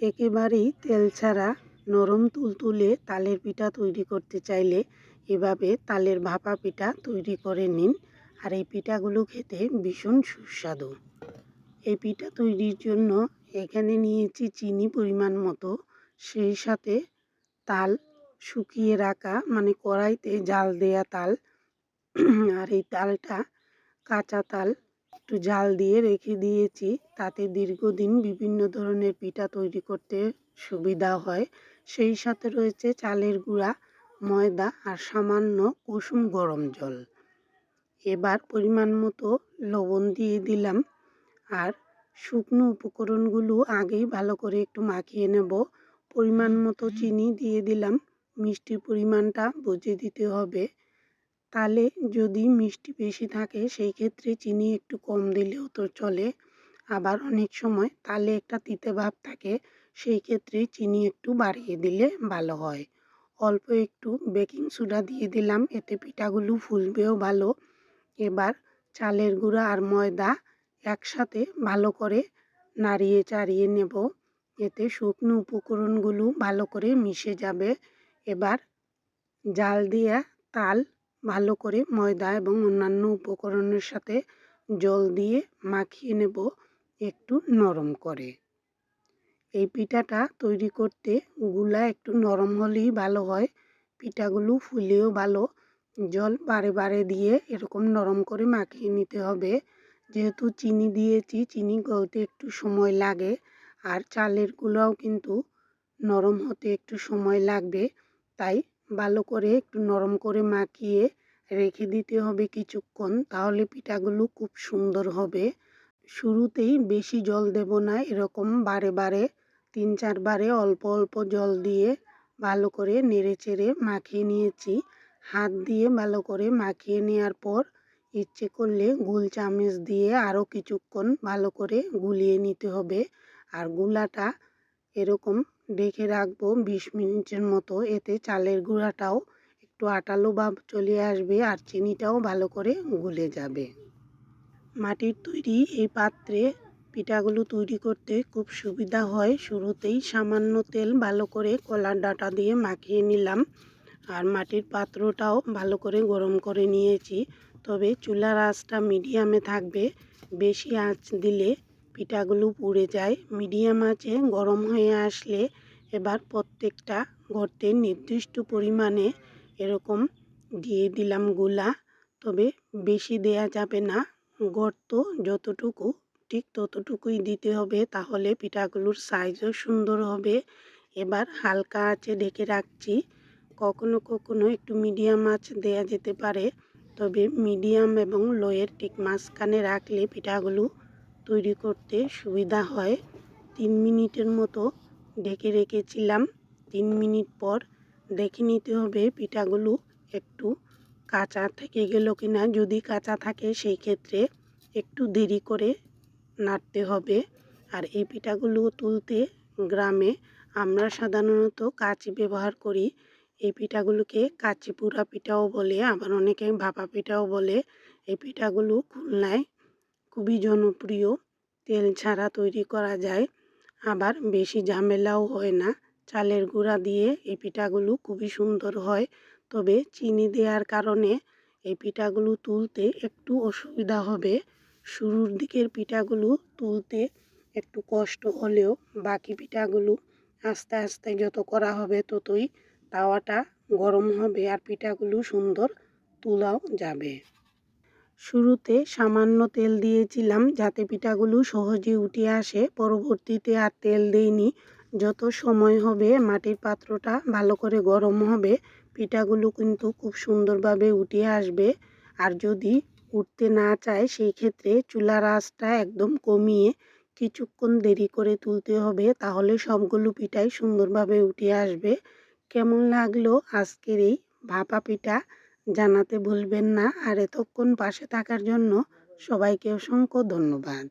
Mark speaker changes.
Speaker 1: একেবারেই তেল ছাড়া নরম তুলতুলে তালের পিঠা তৈরি করতে চাইলে এভাবে তালের ভাপা পিঠা তৈরি করে নিন আর এই পিঠাগুলো খেতে ভীষণ সুস্বাদু। এই পিঠা তৈরির জন্য এখানে নিয়েছি চিনি পরিমাণ মতো, সেই সাথে তাল শুকিয়ে রাখা মানে কড়াইতে জাল দেয়া তাল, আর এই তালটা কাঁচা তাল একটু জাল দিয়ে রেখে দিয়েছি। তাতে দীর্ঘদিন বিভিন্ন ধরনের পিঠা তৈরি করতে সুবিধা হয়। সেই সাথে রয়েছে চালের গুঁড়া, ময়দা আর সামান্য কুসুম গরম জল। এবার পরিমাণ মতো লবণ দিয়ে দিলাম আর শুকনো উপকরণগুলো আগেই ভালো করে একটু মাখিয়ে নেব। পরিমাণ মতো চিনি দিয়ে দিলাম। মিষ্টির পরিমাণটা বুঝে দিতে হবে। তালে যদি মিষ্টি বেশি থাকে, সেই ক্ষেত্রে চিনি একটু কম দিলেও তো চলে। আবার অনেক সময় তালে একটা তিতে ভাব থাকে, সেই ক্ষেত্রে চিনি একটু বাড়িয়ে দিলে ভালো হয়। অল্প একটু বেকিং সোডা দিয়ে দিলাম, এতে পিঠাগুলো ফুলবেও ভালো। এবার চালের গুঁড়া আর ময়দা একসাথে ভালো করে নাড়িয়ে চাড়িয়ে নেব। এতে শুকনো উপকরণগুলো ভালো করে মিশে যাবে। এবার জাল দিয়ে তাল ভালো করে ময়দা এবং অন্যান্য উপকরণের সাথে জল দিয়ে মাখিয়ে নেব একটু নরম করে। এই পিঠাটা তৈরি করতে গুলা একটু নরম হলেই ভালো হয়। পিঠাগুলো ফুলেও ভালো। জল বারে বারে দিয়ে এরকম নরম করে মাখিয়ে নিতে হবে। যেহেতু চিনি দিয়েছি, চিনি গলতে একটু সময় লাগে আর চালের গুলাও কিন্তু নরম হতে একটু সময় লাগবে। তাই ভালো করে একটু নরম করে মাখিয়ে রেখে দিতে হবে কিছুক্ষণ, তাহলে পিঠাগুলো খুব সুন্দর হবে। শুরুতেই বেশি জল দেব না, এরকম বারে বারে, তিন চারবারে অল্প অল্প জল দিয়ে ভালো করে নেড়ে চেড়ে মাখিয়ে নিয়েছি। হাত দিয়ে ভালো করে মাখিয়ে নেওয়ার পর ইচ্ছে করলে গুল চামচ দিয়ে আরও কিছুক্ষণ ভালো করে গুলিয়ে নিতে হবে। আর গুলাটা এরকম রেখে রাখব বিশ মিনিটের মতো। এতে চালের গুঁড়াটাও একটু আটালো ভাব চলে আসবে আর চিনিটাও ভালো করে গুলে যাবে। মাটির তৈরি এই পাত্রে পিঠাগুলো তৈরি করতে খুব সুবিধা হয়। শুরুতেই সামান্য তেল ভালো করে কলার ডাটা দিয়ে মাখিয়ে নিলাম আর মাটির পাত্রটাও ভালো করে গরম করে নিয়েছি। তবে চুলার আঁচটা মিডিয়ামে থাকবে। বেশি আঁচ দিলে পিঠাগুলো পুড়ে যায়। মিডিয়াম আঁচে গরম হয়ে আসলে এবার প্রত্যেকটা গর্তে নির্দিষ্ট পরিমাণে এরকম দিয়ে দিলামগুলা। তবে বেশি দেয়া যাবে না। গর্ত যতটুকু, ঠিক ততটুকুই দিতে হবে, তাহলে পিঠাগুলোর সাইজও সুন্দর হবে। এবার হালকা আঁচে ঢেকে রাখছি। কখনো কখনো একটু মিডিয়াম আঁচ দেয়া যেতে পারে। তবে মিডিয়াম এবং লোয়ের ঠিক মাঝখানে রাখলে পিঠাগুলো তৈরি করতে সুবিধা হয়। তিন মিনিটের মতো ঢেকে রেখেছিলাম। তিন মিনিট পর দেখে নিতে হবে পিঠাগুলো একটু কাঁচা থেকে গেল কি না যদি কাঁচা থাকে, সেই ক্ষেত্রে একটু দেরি করে নাড়তে হবে। আর এই পিঠাগুলো তুলতে গ্রামে আমরা সাধারণত কাঁচি ব্যবহার করি। এই পিঠাগুলোকে কাঁচি পুরা পিঠাও বলে, আবার অনেকে ভাপা পিঠাও বলে। এই পিঠাগুলো খুলনায় খুবই জনপ্রিয়। তেল ছাড়া তৈরি করা যায়। আবার বেশি ঝামেলাও হয় না। চালের গুঁড়া দিয়ে এই পিঠাগুলো খুবই সুন্দর হয়। তবে চিনি দেওয়ার কারণে এই পিঠাগুলো তুলতে একটু অসুবিধা হবে। শুরুর দিকের পিঠাগুলো তুলতে একটু কষ্ট হলেও বাকি পিঠাগুলো আস্তে আস্তে যত করা হবে ততই তাওয়াটা গরম হবে আর পিঠাগুলো সুন্দর তোলাও যাবে। শুরুতে সামান্য তেল দিয়েছিলাম যাতে পিঠাগুলো সহজে উঠে আসে। পরবর্তীতে আর তেল দেইনি। যত সময় হবে মাটির পাত্রটা ভালো করে গরম হবে, পিঠাগুলো কিন্তু খুব সুন্দরভাবে উঠে আসবে। আর যদি উঠতে না চায় সেই ক্ষেত্রে চুলার আঁচটা একদম কমিয়ে কিছুক্ষণ দেরি করে তুলতে হবে, তাহলে সবগুলো পিঠাই সুন্দরভাবে উঠে আসবে। কেমন লাগল আজকের এই ভাপা পিঠা? জানাতে ভুলবেন না। আর এতক্ষণ পাশে থাকার জন্য সবাইকে অসংখ্য ধন্যবাদ।